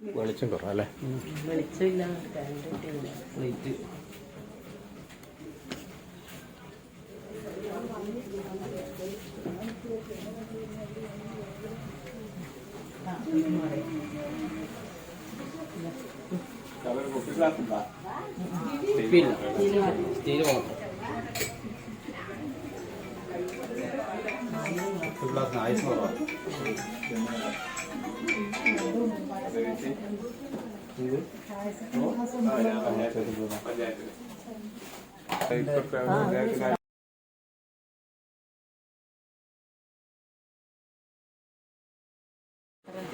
വെളിച്ചം കുറവല്ലേ വെളിച്ചമില്ല light steel കുറവാണ്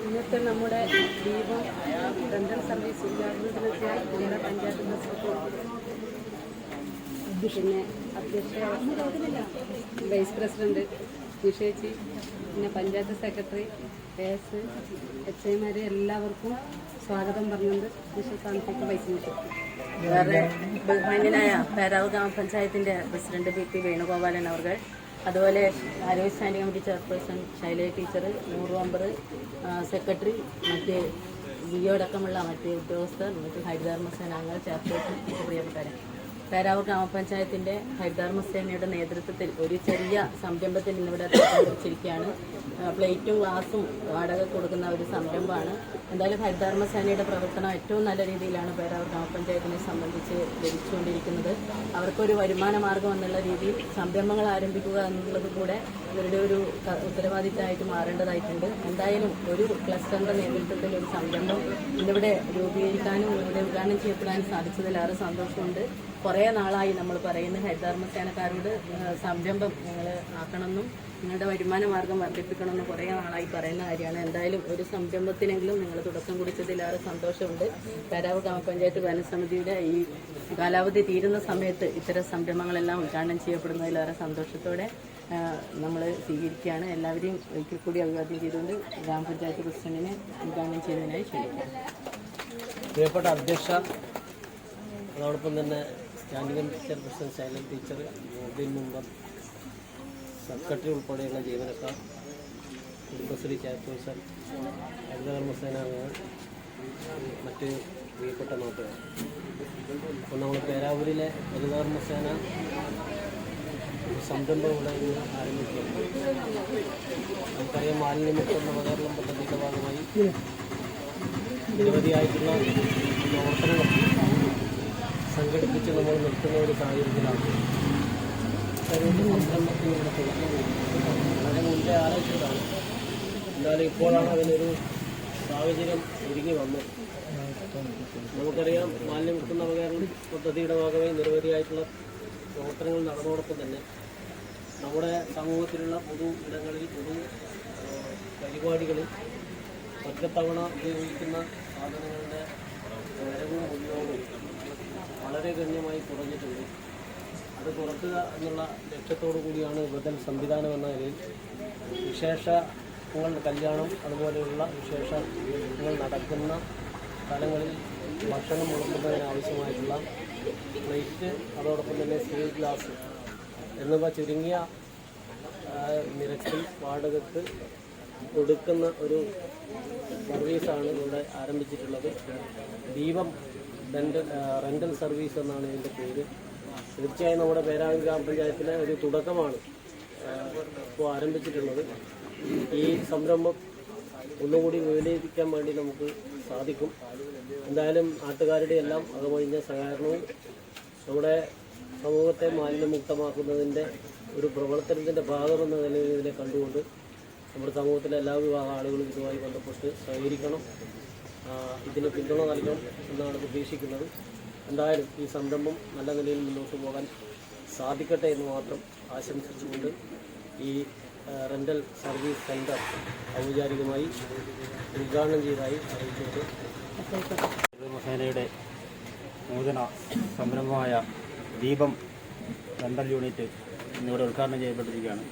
ഇന്നത്തെ നമ്മുടെ ദീപം ഡെന്റൽ സർവീസ് ഉദ്ഘാടനത്തിനെത്തിയ നമ്മുടെ പഞ്ചായത്ത് പ്രസിഡന്റ് പിന്നെ അധ്യക്ഷ വൈസ് പ്രസിഡന്റ് നിഷേച്ചി പിന്നെ പഞ്ചായത്ത് സെക്രട്ടറി എസ് എച്ച് ഐമാരെ എല്ലാവർക്കും സ്വാഗതം പറഞ്ഞുകൊണ്ട് നിഷസ്ഥാനത്തേക്ക് വൈസ് നിഷേധി വേറെ ബഹുമാന്യനായ പേരാവ് ഗ്രാമപഞ്ചായത്തിന്റെ പ്രസിഡന്റ് പി പി വേണുഗോപാലൻ അവർ അതുപോലെ ആരോഗ്യ standing committee chairperson Shailaja teacher നൂറ് മെമ്പർ സെക്രട്ടറി മറ്റ് ബിഒടക്കമുള്ള മറ്റ് ഉദ്യോഗസ്ഥർ മറ്റ് ഹരിതകർമ്മസേനാംഗങ്ങൾ ചെയർപേഴ്സൺ പ്രിയപ്പെട്ടവരാണ്. പ്രിയപ്പെട്ടവരെ പേരാവൂർ ഗ്രാമപഞ്ചായത്തിന്റെ ഹരിതകർമ്മസേനയുടെ നേതൃത്വത്തിൽ ഒരു ചെറിയ സംരംഭത്തിൽ ഇന്നിവിടെ കുറിച്ചിരിക്കുകയാണ് പ്ലേറ്റും ഗ്ലാസും വാടക കൊടുക്കുന്ന ഒരു സംരംഭമാണ്. എന്തായാലും ഹരിതകർമ്മസേനയുടെ പ്രവർത്തനം ഏറ്റവും നല്ല രീതിയിലാണ് പേരാവൂർ ഗ്രാമപഞ്ചായത്തിനെ സംബന്ധിച്ച് ലഭിച്ചുകൊണ്ടിരിക്കുന്നത്. അവർക്കൊരു വരുമാന മാർഗം എന്നുള്ള രീതിയിൽ സംരംഭങ്ങൾ ആരംഭിക്കുക എന്നുള്ളത് കൂടെ ഇവരുടെ ഒരു ഉത്തരവാദിത്തമായിട്ട് മാറേണ്ടതായിട്ടുണ്ട്. എന്തായാലും ഒരു ക്ലസ്റ്ററിന്റെ നേതൃത്വത്തിൽ ഒരു സംരംഭം ഇന്നിവിടെ രൂപീകരിക്കാനും ഇവിടെ ഉദ്ഘാടനം ചെയ്യപ്പെടാനും സാധിച്ചതിലേറെ സന്തോഷമുണ്ട്. കുറേ നാളായി നമ്മൾ പറയുന്ന ഹരിതകർമ്മസേനക്കാരോട് സംരംഭം നിങ്ങൾ ആക്കണമെന്നും നിങ്ങളുടെ വരുമാന മാർഗം വർദ്ധിപ്പിക്കണമെന്ന് കുറേ നാളായി പറയുന്ന കാര്യമാണ്. എന്തായാലും ഒരു സംരംഭത്തിനെങ്കിലും നിങ്ങൾ തുടക്കം കുറിച്ചതിലേറെ സന്തോഷമുണ്ട്. കരാവ് ഗ്രാമപഞ്ചായത്ത് ഭരണസമിതിയുടെ ഈ കാലാവധി തീരുന്ന സമയത്ത് ഇത്തരം സംരംഭങ്ങളെല്ലാം ഉദ്ഘാടനം ചെയ്യപ്പെടുന്നതിലേറെ സന്തോഷത്തോടെ നമ്മൾ സ്വീകരിക്കുകയാണ്. എല്ലാവരെയും ഒരിക്കൽ കൂടി അഭിവാദ്യം ചെയ്തുകൊണ്ട് ഗ്രാമപഞ്ചായത്ത് പ്രസിഡന്റിനെ ഉദ്ഘാടനം ചെയ്യുന്നതിനായി ക്ഷണിക്കാം. പ്രിയപ്പെട്ട അധ്യക്ഷ അതോടൊപ്പം തന്നെ സ്റ്റാൻഡിംഗ് കമ്മിറ്റി ചെയർപേഴ്സൺ ശൈലൻ ടീച്ചർ മോബിൻ മെമ്പർ സെക്രട്ടറി ഉൾപ്പെടെയുള്ള ജീവനക്കാർ കുടുംബശ്രീ ചെയർപേഴ്സൺ ഹരിതകർമ്മസേന മറ്റ് പ്രിയപ്പെട്ട നോട്ടുകൾ അപ്പോൾ നമ്മൾ പേരാവൂരിലെ ഹരിതകർമ്മസേന സംരംഭം ഇവിടെ ഇന്ന് ആരംഭിക്കുകയാണ്. നമുക്കറിയാം മാലിന്യമുക്ത നവകേരളം പദ്ധതിയുടെ ഭാഗമായി നിരവധിയായിട്ടുള്ള പ്രവർത്തനങ്ങൾ സംഘടിപ്പിച്ച് നമ്മൾ നിർത്തുന്ന ഒരു സാഹചര്യത്തിലാണ്. ഇവിടെ. വളരെ മുമ്പേ ആലോചിച്ചതാണ്. എന്നാലും ഇപ്പോഴാണ് അതിനൊരു സാഹചര്യം ഒരുങ്ങി വന്നത്. നമുക്കറിയാം മാലിന്യമുക്ത നവകേരളം പദ്ധതിയുടെ ഭാഗമായി നിരവധിയായിട്ടുള്ള പ്രവർത്തനങ്ങൾ നടന്നതോടൊപ്പം തന്നെ നമ്മുടെ സമൂഹത്തിലുള്ള പൊതു ഇടങ്ങളിൽ പൊതു പരിപാടികളിൽ ഒറ്റത്തവണ ഉപയോഗിക്കുന്ന സാധനങ്ങളുടെ വരവും ഉപയോഗവും വളരെ ഗണ്യമായി കുറഞ്ഞിട്ടുണ്ട്. അത് കുറക്കുക എന്നുള്ള ലക്ഷ്യത്തോടു കൂടിയാണ് ബദൽ സംവിധാനം എന്ന നിലയിൽ വിശേഷങ്ങൾ കല്യാണം അതുപോലെയുള്ള വിശേഷങ്ങൾ നടക്കുന്ന സ്ഥലങ്ങളിൽ ഭക്ഷണം മുടക്കുന്നതിന് ആവശ്യമായിട്ടുള്ള പ്ലേറ്റ് അതോടൊപ്പം തന്നെ സ്റ്റീൽ ഗ്ലാസ് എന്നിവ ചുരുങ്ങിയ നിരക്കിൽ വാടകയ്ക്ക് കൊടുക്കുന്ന ഒരു സർവീസാണ് ഇവിടെ ആരംഭിച്ചിട്ടുള്ളത്. ദീപം റെന്റൽ റെന്റൽ സർവീസ് എന്നാണ് ഇതിന്റെ പേര്. തീർച്ചയായും നമ്മുടെ പേരാവി ഗ്രാമ പഞ്ചായത്തിലെ ഒരു തുടക്കമാണ് ഇപ്പോൾ ആരംഭിച്ചിട്ടുള്ളത്. ഈ സംരംഭം ഒന്നുകൂടി വിപുലീകരിക്കാൻ വേണ്ടി നമുക്ക് സാധിക്കും. എന്തായാലും നാട്ടുകാരുടെ എല്ലാം അകമൊഴിഞ്ഞ സഹകരണവും നമ്മുടെ സമൂഹത്തെ മാലിന്യമുക്തമാക്കുന്നതിന്റെ ഒരു പ്രവർത്തനത്തിന്റെ ഭാഗമെന്ന നിലയിൽ ഇതിനെ കണ്ടുകൊണ്ട് നമ്മുടെ സമൂഹത്തിലെ എല്ലാ വിഭാഗം ആളുകളും ഇതുമായി ബന്ധപ്പെട്ട് സഹകരിക്കണം. ഇതിന് പിന്തുണ നൽകണം എന്നാണ് പ്രതീക്ഷിക്കുന്നത്. എന്തായാലും ഈ സംരംഭം നല്ല നിലയിൽ മുന്നോട്ട് പോകാൻ സാധിക്കട്ടെ എന്ന് മാത്രം ആശംസിച്ചുകൊണ്ട് ഈ റെന്റൽ സർവീസ് സെന്റർ ഔപചാരികമായി ഉദ്ഘാടനം ചെയ്തതായി അറിയിച്ചുകൊണ്ട് സേനയുടെ നൂതന സംരംഭമായ ദീപം റെന്റൽ യൂണിറ്റ് ഇന്നിവിടെ ഉദ്ഘാടനം ചെയ്യപ്പെട്ടിരിക്കുകയാണ്.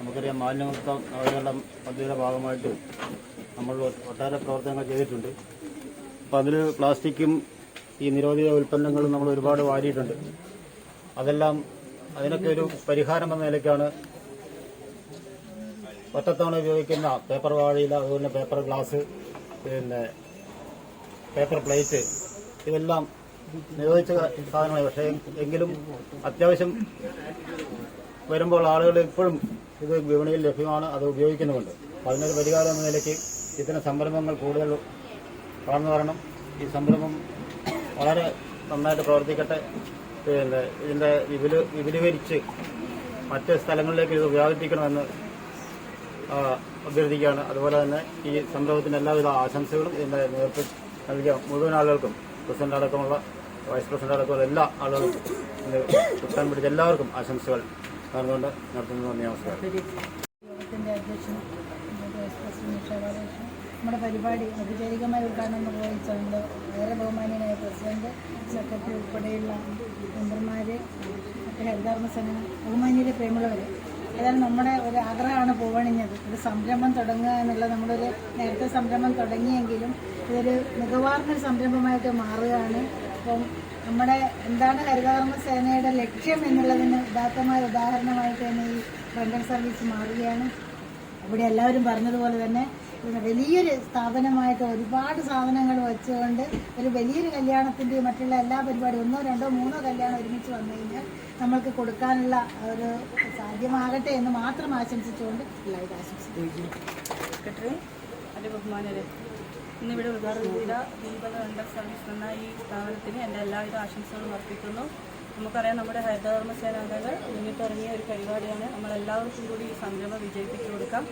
നമുക്കറിയാം മാലിന്യമുക്ത നവകേരളം പദ്ധതിയുടെ ഭാഗമായിട്ട് നമ്മൾ ഒട്ടേറെ പ്രവർത്തനങ്ങൾ ചെയ്തിട്ടുണ്ട്. അപ്പോൾ അതിൽ പ്ലാസ്റ്റിക്കും ഈ നിരോധിത ഉൽപ്പന്നങ്ങളും നമ്മൾ ഒരുപാട് വാരിയിട്ടുണ്ട്. അതെല്ലാം അതിനൊക്കെ ഒരു പരിഹാരം എന്ന നിലയ്ക്കാണ് ഒറ്റത്തവണ ഉപയോഗിക്കുന്ന പേപ്പർ വാഴയില അതുപോലെ പേപ്പർ ഗ്ലാസ് പിന്നെ പേപ്പർ പ്ലേറ്റ് ഇതെല്ലാം നിരോധിച്ച സാധനമാണ് പക്ഷേ എങ്കിലും അത്യാവശ്യം വരുമ്പോൾ ആളുകൾ ഇപ്പോഴും ഇത് വിപണിയിൽ ലഭ്യമാണ് അത് ഉപയോഗിക്കുന്നുമുണ്ട്. അപ്പോൾ അതിനൊരു പരിഹാരം എന്ന നിലയ്ക്ക് ഇത്തരം സംരംഭങ്ങൾ കൂടുതൽ വളർന്നു വരണം. ഈ സംരംഭം വളരെ നന്നായിട്ട് പ്രവർത്തിക്കട്ടെ. പിന്നെ ഇതിന്റെ വിപുല വിപുലീകരിച്ച് മറ്റ് സ്ഥലങ്ങളിലേക്ക് ഇത് വ്യാപിപ്പിക്കണമെന്ന് അഭ്യർത്ഥിക്കുകയാണ്. അതുപോലെ തന്നെ ഈ സംരംഭത്തിന് എല്ലാവിധ ആശംസകളും ഇതിന്റെ നേതൃത്വം നൽകിയ മുഴുവൻ ആളുകൾക്കും പ്രസിഡന്റ് അടക്കമുള്ള വൈസ് പ്രസിഡന്റ് അടക്കമുള്ള എല്ലാ ആളുകൾക്കും കുത്താൻ പിടിച്ച എല്ലാവർക്കും ആശംസകൾ. നടന്നുകൊണ്ട് നടത്തുന്നു. നമസ്കാരം. നമ്മുടെ പരിപാടി ഔപചാരികമായി ഉദ്ഘാടനം നിർവഹിച്ചുകൊണ്ട് ഏറെ ബഹുമാന്യനായ പ്രസിഡന്റ് സെക്രട്ടറി ഉൾപ്പെടെയുള്ള മെമ്പർമാർ മറ്റ് ഹരിതകർമ്മസേന ബഹുമാന്യരെ പ്രേമുള്ളവർ ഏതായാലും നമ്മുടെ ഒരു ആഗ്രഹമാണ് പൂവണിഞ്ഞത്. ഒരു സംരംഭം തുടങ്ങുക എന്നുള്ള നമ്മളൊരു നേരത്തെ സംരംഭം തുടങ്ങിയെങ്കിലും ഇതൊരു മികവാർന്നൊരു സംരംഭമായിട്ട് മാറുകയാണ്. അപ്പം നമ്മുടെ എന്താണ് ഹരിതകർമ്മ സേനയുടെ ലക്ഷ്യം എന്നുള്ളതിന് ഉദാത്തമായ ഉദാഹരണമായിട്ട് തന്നെ ഈ റെന്റൽ സർവീസ് മാറുകയാണ്. ഇവിടെ എല്ലാവരും പറഞ്ഞതുപോലെ തന്നെ വലിയൊരു സ്ഥാപനമായിട്ട് ഒരുപാട് സാധനങ്ങൾ വെച്ചുകൊണ്ട് ഒരു വലിയൊരു കല്യാണത്തിന്റെയും മറ്റുള്ള എല്ലാ പരിപാടിയും ഒന്നോ രണ്ടോ മൂന്നോ കല്യാണം ഒരുമിച്ച് വന്നു കഴിഞ്ഞാൽ നമ്മൾക്ക് കൊടുക്കാനുള്ള ഒരു സാധ്യമാകട്ടെ എന്ന് മാത്രം ആശംസിച്ചുകൊണ്ട് എല്ലാവരും ആശംസിക്കുന്നു. സെക്രട്ടറി എന്റെ ഉദ്ഘാടനം ചെയ്ത ദീപക വെണ്ടർ സർവീസ് എന്ന ഈ സ്ഥാപനത്തിന് എന്റെ എല്ലാവിധ ആശംസകളും അർപ്പിക്കുന്നു. നമുക്കറിയാം നമ്മുടെ ഹരിതകർമ്മ സേനാംഗങ്ങൾ മുന്നിട്ടിറങ്ങിയ ഒരു പരിപാടിയാണ്. നമ്മളെല്ലാവർക്കും കൂടി ഈ സംരംഭം വിജയിപ്പിച്ചു കൊടുക്കാം.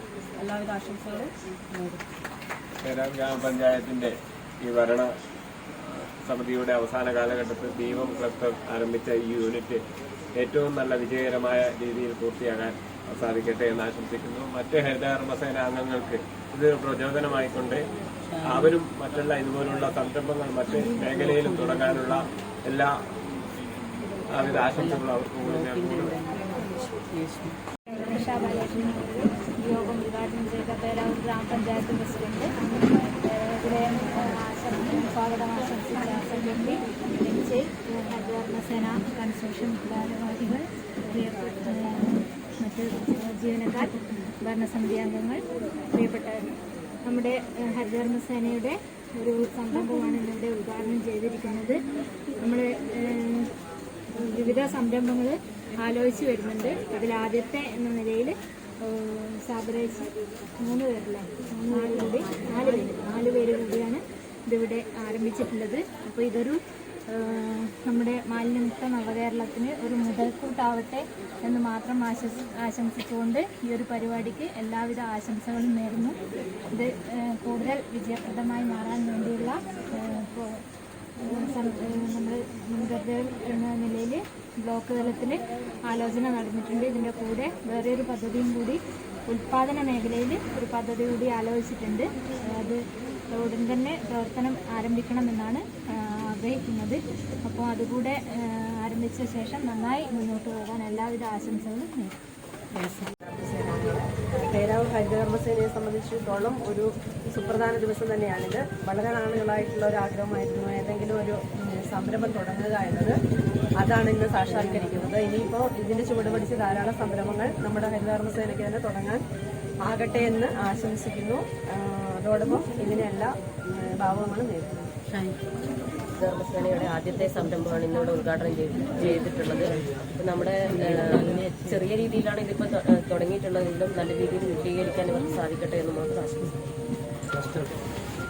എല്ലാവിധ ആശംസകളും ഗ്രാമപഞ്ചായത്തിന്റെ ഈ ഭരണ സമിതിയുടെ അവസാന കാലഘട്ടത്തിൽ ദീപം ക്ലസ്റ്റർ ആരംഭിച്ച ഈ യൂണിറ്റ് ഏറ്റവും നല്ല വിജയകരമായ രീതിയിൽ പൂർത്തിയാകാൻ സാധിക്കട്ടെ എന്ന് ആശംസിക്കുന്നു. മറ്റ് ഹരിതകർമ്മസേന അംഗങ്ങൾക്ക് ഇത് പ്രചോദനമായിക്കൊണ്ട് അവരും മറ്റുള്ള ഇതുപോലുള്ള സംരംഭങ്ങൾ മറ്റ് മേഖലയിലും തുടങ്ങാനുള്ള എല്ലാ വിധ ആശംസകളും അവർക്ക് യോഗം ഉദ്ഘാടനം ചെയ്ത പേരാവൂർ ഗ്രാമപഞ്ചായത്ത് പ്രസിഡന്റ് ഏഹ് ഇവിടെ ആശംസ സ്വാഗതം ആശംസിച്ച സെക്രട്ടറി എച്ച് ഹരിതകർമ്മസേന കൺസ്ട്രക്ഷൻ ഭാരവാഹികൾ മറ്റ് ജീവനക്കാർ ഭരണസമിതി അംഗങ്ങൾ പ്രിയപ്പെട്ടവർ നമ്മുടെ ഹരിതകർമ്മസേനയുടെ ഒരു സംരംഭമാണ് ഇന്നിവിടെ ഉദ്ഘാടനം ചെയ്തിരിക്കുന്നത്. നമ്മൾ വിവിധ സംരംഭങ്ങൾ ആലോചിച്ച് വരുന്നുണ്ട്. അതിൽ ആദ്യത്തെ എന്ന നിലയിൽ സാബറേജ് മൂന്ന് പേരല്ലേ? നാല് കൂടി നാല് പേര്. നാല് പേര് കൂടിയാണ് ഇതിവിടെ ആരംഭിച്ചിട്ടുള്ളത്. അപ്പോൾ ഇതൊരു നമ്മുടെ മാലിന്യമുക്ത നവകേരളത്തിന് ഒരു മുതൽക്കൂട്ടാവട്ടെ എന്ന് മാത്രം ആശംസ ആശംസിച്ചുകൊണ്ട് ഈ ഒരു പരിപാടിക്ക് എല്ലാവിധ ആശംസകളും നേരുന്നു. ഇത് കൂടുതൽ വിജയപ്രദമായി മാറാൻ വേണ്ടിയുള്ള നമ്മൾ മുൻകരുതൽ എന്ന നിലയിൽ ബ്ലോക്ക് തലത്തിൽ ആലോചന നടന്നിട്ടുണ്ട്. ഇതിന്റെ കൂടെ വേറെ ഒരു പദ്ധതിയും കൂടി ഉൽപ്പാദന മേഖലയിൽ ഒരു പദ്ധതി കൂടി ആലോചിച്ചിട്ടുണ്ട്. അത് ഉടൻ തന്നെ പ്രവർത്തനം ആരംഭിക്കണമെന്നാണ് ആഗ്രഹിക്കുന്നത്. അപ്പോൾ അതുകൂടെ ആരംഭിച്ച ശേഷം നന്നായി മുന്നോട്ട് പോകാൻ എല്ലാവിധ ആശംസകളും ഹരിതകർമ്മസേനയെ സംബന്ധിച്ചിടത്തോളം ഒരു സുപ്രധാന ദിവസം തന്നെയാണിത്. വളരെ നാളുകളായിട്ടുള്ള ഒരു ആഗ്രഹമായിരുന്നു ഏതെങ്കിലും ഒരു സംരംഭം തുടങ്ങുക എന്നത്. അതാണ് ഇന്ന് സാക്ഷാത്കരിക്കുന്നത്. ഇനിയിപ്പോൾ ഇതിന്റെ ചുവട് പിടിച്ച് ധാരാളം സംരംഭങ്ങൾ നമ്മുടെ ഹരിതകർമ്മസേനയ്ക്ക് തന്നെ തുടങ്ങാൻ ആകട്ടെ എന്ന് ആശംസിക്കുന്നു. അതോടൊപ്പം ഇതിനെല്ലാ ഭാവങ്ങളും നേരിടുന്നു ധർമ്മസേനയുടെ ആദ്യത്തെ സംരംഭമാണ് ഇന്നിവിടെ ഉദ്ഘാടനം ചെയ്ത് ചെയ്തിട്ടുള്ളത്. നമ്മുടെ ചെറിയ രീതിയിലാണ് ഇതിപ്പോൾ തുടങ്ങിയിട്ടുള്ളതെങ്കിലും നല്ല രീതിയിൽ വിപുലീകരിക്കാൻ ഇവർക്ക് സാധിക്കട്ടെ എന്ന് മാത്രം ആശംസിക്കുന്നു.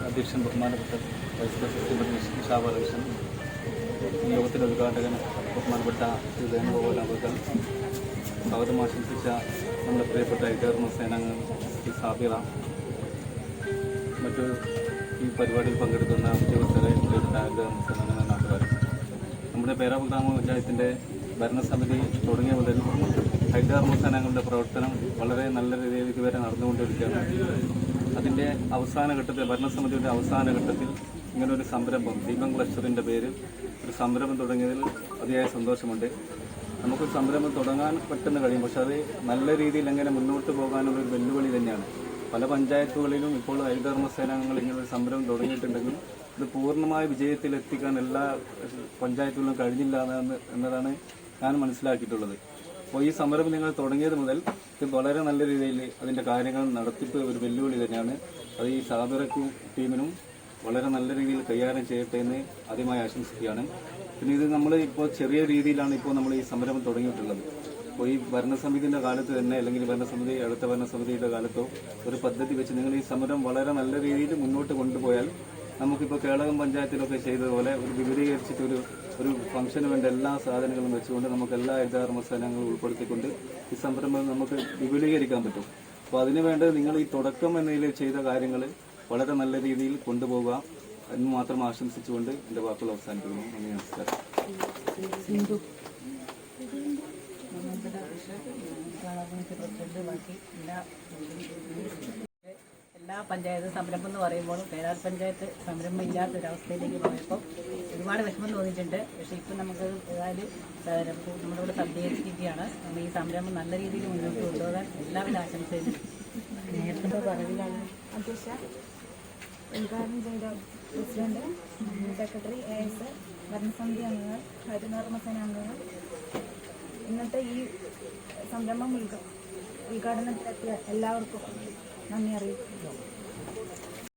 അധ്യക്ഷൻ ബഹുമാനപ്പെട്ട വൈസ് പ്രസിഡന്റ് ഷാബാലകൃഷ്ണൻ യോഗത്തിന്റെ ഉദ്ഘാടകൻ ബഹുമാനപ്പെട്ട ശ്രീ വേണുഗോപാൽ അവർക്ക് സ്വാഗതം ആശംസിച്ച നമ്മുടെ പ്രിയപ്പെട്ട ഹരിതകർമ്മ സേനാംഗം ശ്രീ സാബിറ മറ്റു ഈ പരിപാടിയിൽ പങ്കെടുക്കുന്ന ഉദ്യോഗസ്ഥരെ സംഘടന നാട്ടുകാർ നമ്മുടെ പേരാവ് ഗ്രാമപഞ്ചായത്തിന്റെ ഭരണസമിതി തുടങ്ങിയ മുതൽ ഹരിതകർമ്മ സേനാംഗങ്ങളുടെ പ്രവർത്തനം വളരെ നല്ല രീതിയിൽ ഇതുവരെ നടന്നുകൊണ്ടിരിക്കുകയാണ്. അതിന്റെ അവസാന ഘട്ടത്തിൽ ഭരണസമിതിയുടെ അവസാന ഘട്ടത്തിൽ ഇങ്ങനെ ഒരു സംരംഭം ദീപം ക്ലസ്റ്ററിന്റെ പേരിൽ ഒരു സംരംഭം തുടങ്ങിയതിൽ അതിയായ സന്തോഷമുണ്ട്. നമുക്ക് സംരംഭം തുടങ്ങാൻ പെട്ടെന്ന് കഴിയും. പക്ഷെ അത് നല്ല രീതിയിൽ എങ്ങനെ മുന്നോട്ട് പോകാനുള്ള ഒരു വെല്ലുവിളി തന്നെയാണ്. പല പഞ്ചായത്തുകളിലും ഇപ്പോൾ ഹരിതകർമ്മ സേനാംഗങ്ങൾ ഇങ്ങനെ സമരം സംരംഭം തുടങ്ങിയിട്ടുണ്ടെങ്കിൽ ഇത് പൂർണമായ വിജയത്തിൽ എത്തിക്കാൻ എല്ലാ പഞ്ചായത്തുകളിലും കഴിഞ്ഞില്ല എന്നതാണ് ഞാൻ മനസ്സിലാക്കിയിട്ടുള്ളത്. അപ്പോൾ ഈ സമരം നിങ്ങൾ തുടങ്ങിയത് മുതൽ ഇത് വളരെ നല്ല രീതിയിൽ അതിന്റെ കാര്യങ്ങൾ നടത്തിപ്പ് ഒരു വെല്ലുവിളി തന്നെയാണ്. അത് ഈ സാബിറക്കും ടീമിനും വളരെ നല്ല രീതിയിൽ കൈകാര്യം ചെയ്യട്ടെ എന്ന് ആദ്യമായി ആശംസിക്കുകയാണ്. പിന്നെ ഇത് നമ്മൾ ഇപ്പോൾ ചെറിയ രീതിയിലാണ് ഇപ്പോൾ നമ്മൾ ഈ സമരം തുടങ്ങിയിട്ടുള്ളത്. അപ്പോൾ ഈ ഭരണസമിതിയുടെ കാലത്ത് തന്നെ അല്ലെങ്കിൽ ഭരണസമിതി അടുത്ത ഭരണസമിതിയുടെ കാലത്തോ ഒരു പദ്ധതി വെച്ച് നിങ്ങൾ ഈ സമരം വളരെ നല്ല രീതിയിൽ മുന്നോട്ട് കൊണ്ടുപോയാൽ നമുക്കിപ്പോൾ കേളകം പഞ്ചായത്തിലൊക്കെ ചെയ്തതുപോലെ ഒരു വിപുലീകരിച്ചിട്ട് ഒരു ഒരു ഫംഗ്ഷന് വേണ്ട എല്ലാ സാധനങ്ങളും വെച്ചുകൊണ്ട് നമുക്ക് എല്ലാ ഹരിതകർമ്മ സേനകളും ഉൾപ്പെടുത്തിക്കൊണ്ട് ഈ സംരംഭം നമുക്ക് വിപുലീകരിക്കാൻ പറ്റും. അപ്പോൾ അതിനു വേണ്ടത് നിങ്ങൾ ഈ തുടക്കം എന്നതിൽ ചെയ്ത കാര്യങ്ങൾ വളരെ നല്ല രീതിയിൽ കൊണ്ടുപോകുക എന്ന് മാത്രം ആശംസിച്ചുകൊണ്ട് എന്റെ വാക്കുകൾ അവസാനിപ്പിക്കുന്നു. നന്ദി നമസ്കാരം. എല്ലാ പഞ്ചായത്ത് സംരംഭം എന്ന് പറയുമ്പോൾ പേരാൽ പഞ്ചായത്ത് സംരംഭം ഇല്ലാത്തൊരവസ്ഥയിലേക്ക് പോയപ്പോൾ ഒരുപാട് വിഷമം തോന്നിയിട്ടുണ്ട്. പക്ഷേ ഇപ്പം നമുക്ക് ഏതായാലും നമ്മുടെ കൂടെ സജ്ജീകരിച്ചിരിക്കുകയാണ് നമ്മൾ ഈ സംരംഭം നല്ല രീതിയിൽ മുന്നോട്ട് കൊണ്ടുപോകാൻ എല്ലാവരും ആശംസയും നേരത്തെ ഉദ്ഘാടനം ചെയ്ത പ്രസിഡന്റ് സെക്രട്ടറി എ എസ് ഭരണസമിതി അംഗങ്ങൾ ഹരിതകർമ്മസേന അംഗങ്ങൾ. ഇന്നത്തെ ഈ സംരംഭം ഉദ്ഘ- ഉദ്ഘാടനത്തിലെത്തിയ എല്ലാവർക്കും നന്ദി അറിയിക്കുന്നു.